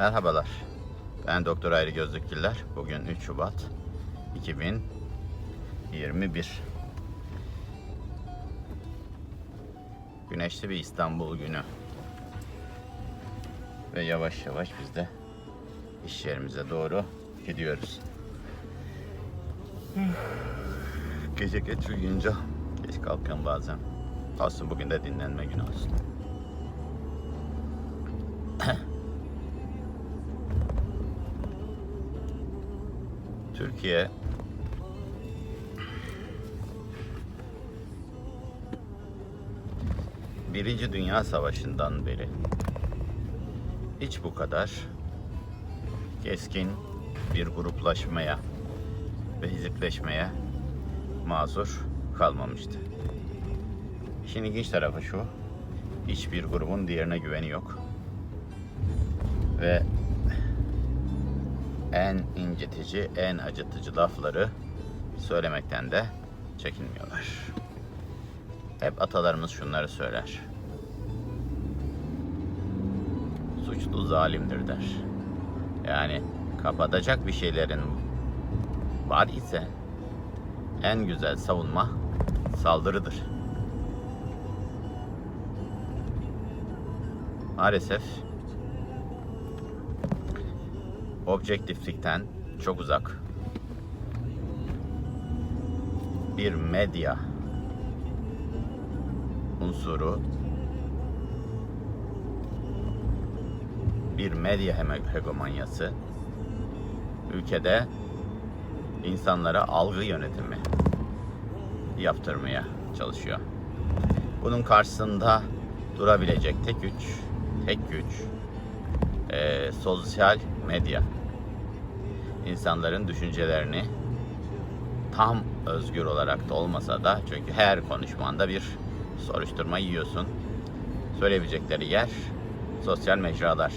Merhabalar. Ben Doktor Ayrı Gözlükgüller. Bugün 3 Şubat 2021. Güneşli bir İstanbul günü. Ve yavaş yavaş biz de iş yerimize doğru gidiyoruz. Gece geç uyuyunca geç kalkıyorum bazen. Olsun bugün de dinlenme günü olsun. Türkiye Birinci Dünya Savaşı'ndan beri hiç bu kadar keskin bir gruplaşmaya ve hizipleşmeye mazur kalmamıştı. İşin ilginç tarafı şu, hiçbir grubun diğerine güveni yok. Ve en incitici, en acıtıcı lafları söylemekten de çekinmiyorlar. Hep atalarımız şunları söyler. Suçlu zalimdir der. Yani kapatacak bir şeylerin var ise en güzel savunma saldırıdır. Maalesef objektiflikten çok uzak. Bir medya unsuru. Bir medya hegemonyası. Ülkede insanlara algı yönetimi yaptırmaya çalışıyor. Bunun karşısında durabilecek tek güç, tek güç eee, sosyal medya. İnsanların düşüncelerini tam özgür olarak da olmasa da çünkü her konuşmanda bir soruşturma yiyorsun. Söyleyebilecekleri yer sosyal mecralar.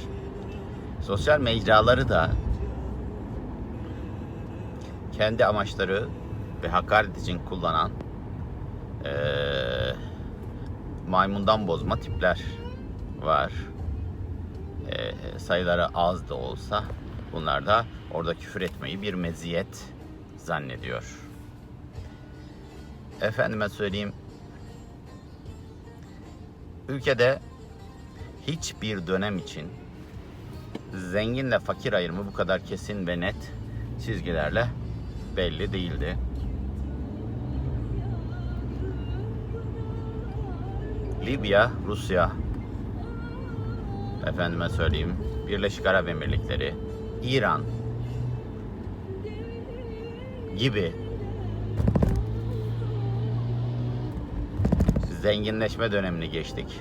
Sosyal mecraları da kendi amaçları ve hakaret için kullanan eee, maymundan bozma tipler var. Eee, sayıları az da olsa bunlar da orada küfür etmeyi bir meziyet zannediyor. Efendime söyleyeyim ülkede hiçbir dönem için zenginle fakir ayrımı bu kadar kesin ve net çizgilerle belli değildi. Libya, Rusya, efendime söyleyeyim, Birleşik Arap Emirlikleri, İran gibi zenginleşme dönemini geçtik.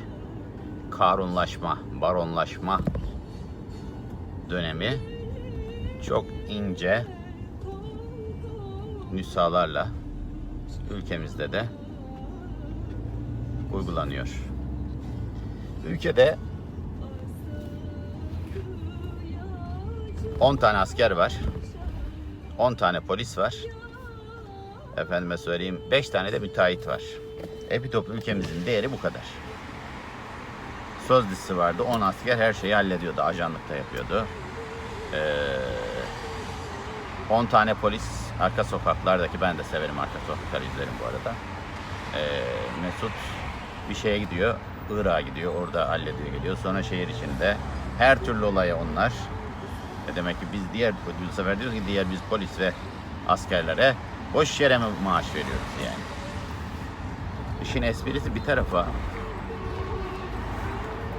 Karunlaşma, baronlaşma dönemi çok ince nüshalarla ülkemizde de uygulanıyor. Ülkede 10 tane asker var. 10 tane polis var. Efendime söyleyeyim 5 tane de müteahhit var. Epitop ülkemizin değeri bu kadar. Söz dizisi vardı. 10 asker her şeyi hallediyordu. Ajanlıkta yapıyordu. Ee, 10 tane polis arka sokaklardaki ben de severim arka sokakları izlerim bu arada. Ee, Mesut bir şeye gidiyor. Irak'a gidiyor. Orada hallediyor geliyor. Sonra şehir içinde her türlü olaya onlar. E demek ki biz diğer bu sefer diyoruz ki diğer biz polis ve askerlere boş yere mi maaş veriyoruz yani. İşin esprisi bir tarafa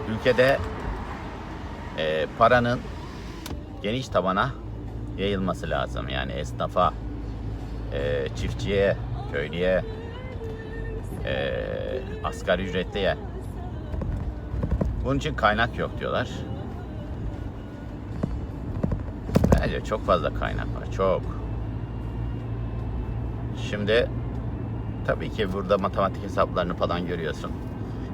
ülkede e, paranın geniş tabana yayılması lazım. Yani esnafa, e, çiftçiye, köylüye, e, asgari ücretliye. Bunun için kaynak yok diyorlar. Bence çok fazla kaynak var. Çok. Şimdi tabii ki burada matematik hesaplarını falan görüyorsun.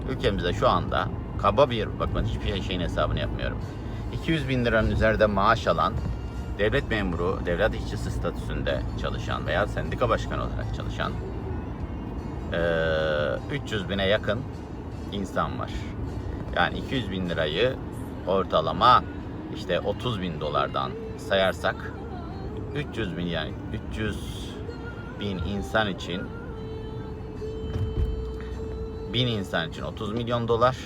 Ülkemizde şu anda kaba bir, bakın hiçbir şeyin hesabını yapmıyorum. 200 bin liranın üzerinde maaş alan devlet memuru, devlet işçisi statüsünde çalışan veya sendika başkanı olarak çalışan eee, 300 bine yakın insan var. Yani 200 bin lirayı ortalama işte 30 bin dolardan sayarsak 300 milyar 300 bin insan için 1000 insan için 30 milyon dolar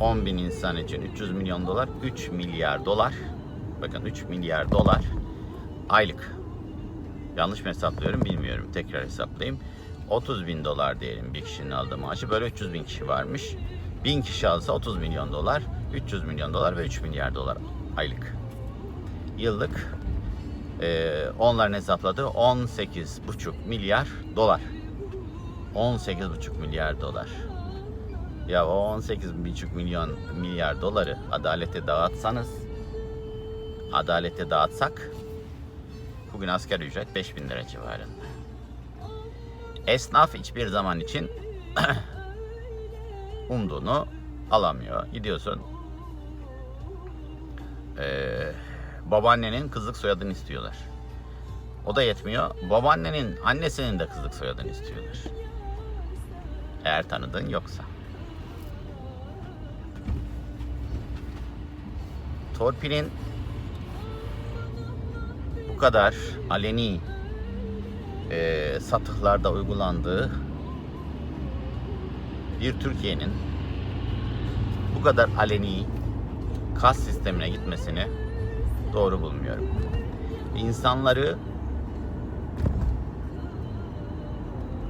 10 bin insan için 300 milyon dolar 3 milyar dolar. Bakın 3 milyar dolar aylık. Yanlış mı hesaplıyorum bilmiyorum. Tekrar hesaplayayım. 30 bin dolar diyelim bir kişinin aldığı maaşı. Böyle 300 bin kişi varmış. 1000 kişi alsa 30 milyon dolar 300 milyon dolar ve 3 milyar dolar aylık yıllık e, onların hesapladığı 18,5 milyar dolar 18,5 milyar dolar ya o 18,5 milyon milyar doları adalete dağıtsanız adalete dağıtsak bugün asgari ücret 5000 lira civarında. Esnaf hiçbir zaman için umduğunu alamıyor. Gidiyorsun ee, babaannenin kızlık soyadını istiyorlar. O da yetmiyor. Babaannenin annesinin de kızlık soyadını istiyorlar. Eğer tanıdığın yoksa. torpilin bu kadar aleni e, satıhlarda uygulandığı bir Türkiye'nin bu kadar aleni kas sistemine gitmesini doğru bulmuyorum. İnsanları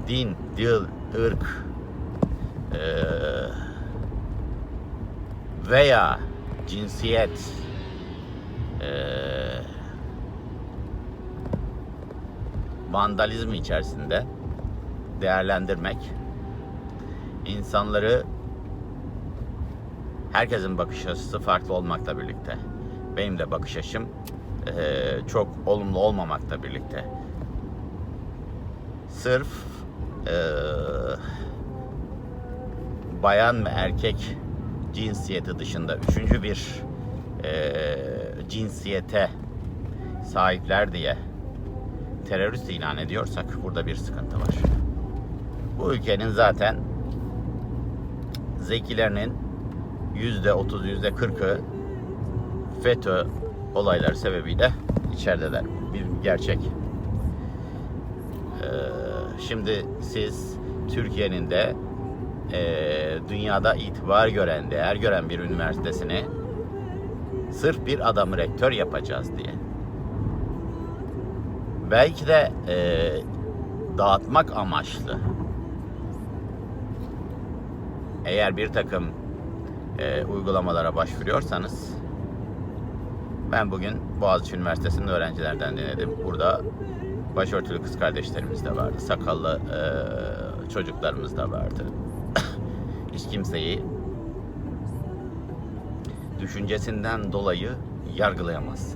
din, dil, ırk e, veya cinsiyet eee vandalizmi içerisinde değerlendirmek insanları herkesin bakış açısı farklı olmakla birlikte benim de bakış açım çok olumlu olmamakla birlikte sırf bayan ve erkek cinsiyeti dışında üçüncü bir eee, cinsiyete sahipler diye terörist ilan ediyorsak burada bir sıkıntı var. Bu ülkenin zaten zekilerinin yüzde otuz, yüzde kırkı FETÖ olayları sebebiyle içerideler. Bir gerçek. Ee, şimdi siz Türkiye'nin de e, dünyada itibar gören, değer gören bir üniversitesini sırf bir adamı rektör yapacağız diye. Belki de e, dağıtmak amaçlı. Eğer bir takım e, uygulamalara başvuruyorsanız ben bugün Boğaziçi Üniversitesi'nin öğrencilerden dinledim. Burada başörtülü kız kardeşlerimiz de vardı. Sakallı e, çocuklarımız da vardı. Hiç kimseyi düşüncesinden dolayı yargılayamaz.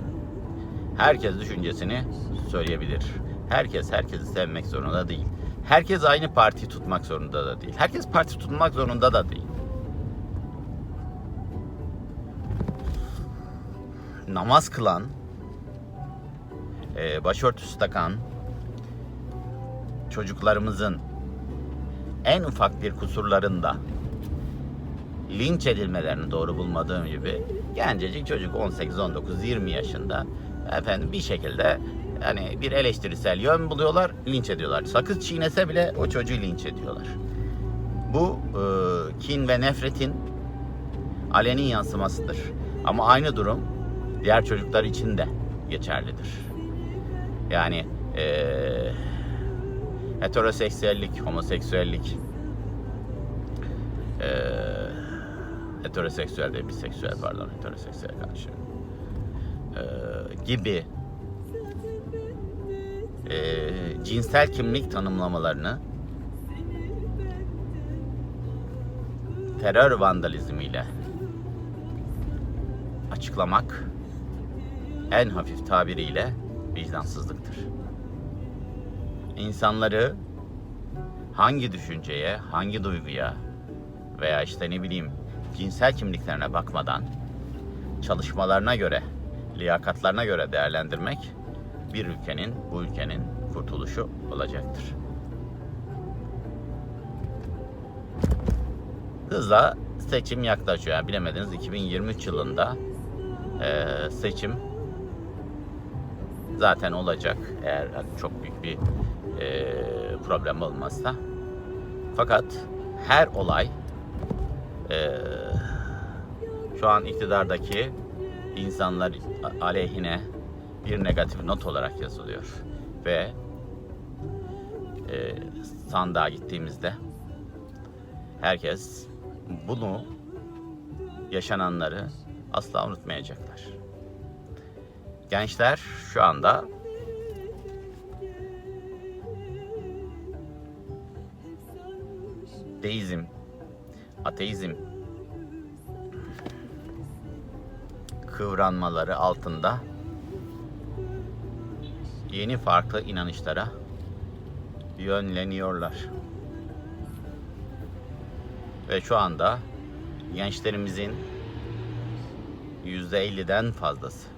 Herkes düşüncesini söyleyebilir. Herkes herkesi sevmek zorunda değil. Herkes aynı partiyi tutmak zorunda da değil. Herkes parti tutmak zorunda da değil. Namaz kılan, e, başörtüsü takan çocuklarımızın en ufak bir kusurlarında linç edilmelerini doğru bulmadığım gibi gencecik çocuk 18, 19, 20 yaşında efendim bir şekilde yani bir eleştirisel yön buluyorlar, linç ediyorlar. Sakız çiğnese bile o çocuğu linç ediyorlar. Bu e, kin ve nefretin aleni yansımasıdır. Ama aynı durum diğer çocuklar için de geçerlidir. Yani e, heteroseksüellik, homoseksüellik, e, heteroseksüel değil, biseksüel pardon, heteroseksüel karşı e, gibi e, cinsel kimlik tanımlamalarını terör vandalizmiyle açıklamak en hafif tabiriyle vicdansızlıktır. İnsanları hangi düşünceye, hangi duyguya veya işte ne bileyim cinsel kimliklerine bakmadan çalışmalarına göre, liyakatlarına göre değerlendirmek bir ülkenin, bu ülkenin kurtuluşu olacaktır. Hızla seçim yaklaşıyor. Yani bilemediniz 2023 yılında Ee, seçim zaten olacak eğer hani çok büyük bir e, problem olmazsa. Fakat her olay e, şu an iktidardaki insanlar aleyhine bir negatif not olarak yazılıyor ve e, sandığa gittiğimizde herkes bunu yaşananları asla unutmayacaklar. Gençler şu anda deizm, ateizm kıvranmaları altında yeni farklı inanışlara yönleniyorlar. Ve şu anda gençlerimizin %50'den fazlası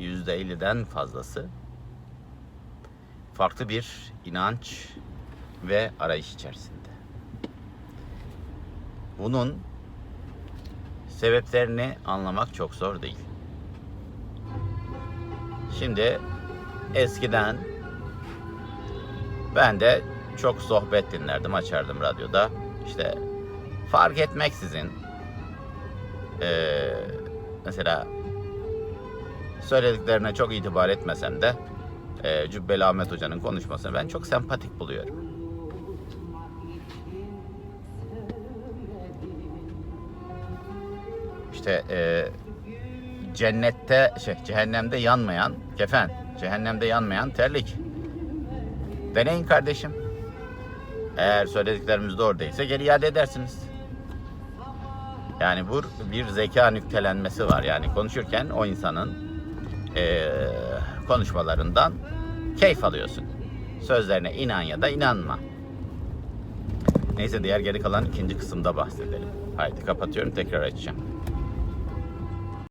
%50'den fazlası farklı bir inanç ve arayış içerisinde. Bunun sebeplerini anlamak çok zor değil. Şimdi eskiden ben de çok sohbet dinlerdim, açardım radyoda. İşte fark etmeksizin eee, mesela söylediklerine çok itibar etmesem de eee Cübbeli Ahmet Hoca'nın konuşmasını ben çok sempatik buluyorum. İşte eee, cennette şey cehennemde yanmayan kefen, cehennemde yanmayan terlik. Deneyin kardeşim. Eğer söylediklerimiz doğru değilse geri iade edersiniz. Yani bu bir zeka nüktelenmesi var. Yani konuşurken o insanın eee, konuşmalarından keyif alıyorsun. Sözlerine inan ya da inanma. Neyse diğer geri kalan ikinci kısımda bahsedelim. Haydi kapatıyorum tekrar açacağım.